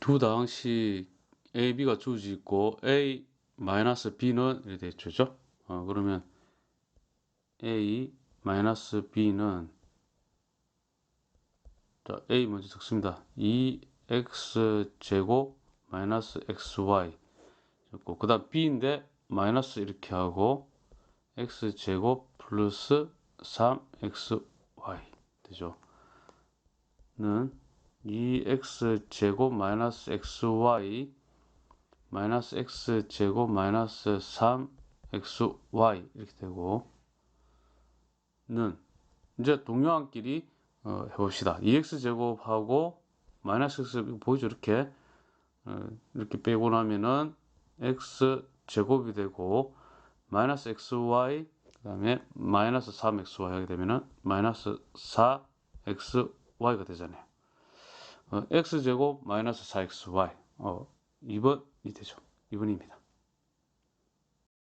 두 당식 A, B가 주어지 있고 A 마이너스 B는 이렇게 되죠. 어, 그러면 A 마이너스 B는 자, A 먼저 적습니다. 2x 제곱 마이너스 xy 그 다음 b인데 마이너스 이렇게 하고 x 제곱 플러스 3xy 되죠. 는 2x 제곱 마이너스 xy 마이너스 x 제곱 마이너스 3xy 이렇게 되고 는 이제 동요한끼리 어, 해봅시다. 2x 제곱하고 마이너스 x 보이죠 이렇게 어, 이렇게 빼고 나면은 x 제곱이 되고 마이너스 xy 그 다음에 마이너스 3xy 하게 되면은 마이너스 4xy가 되잖아요. 어, x제곱 마이너스 4xy 어, 2번이 되죠. 2번입니다.